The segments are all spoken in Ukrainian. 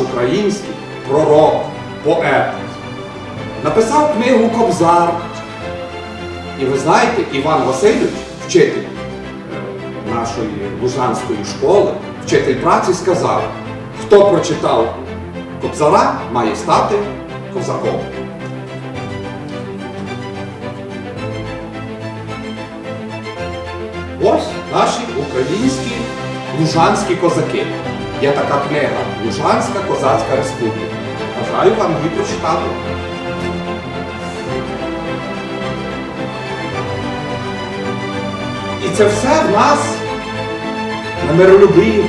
український пророк, поет. Написав книгу Кобзар. І ви знаєте, Іван Васильович, вчитель е, нашої Лужанської школи, вчитель праці сказав, хто прочитав Кобзара, має стати козаком. Ось наші українські лужанські козаки. Є така книга Лужанська Козацька Республіка. Бажаю вам її прочитати. І це все в нас на миролюбивій,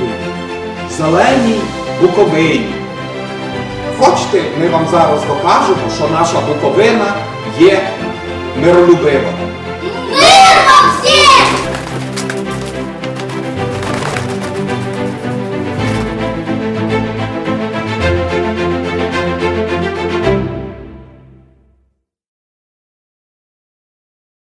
зеленій Буковині. Хочете, ми вам зараз докажемо, що наша Буковина є миролюбива.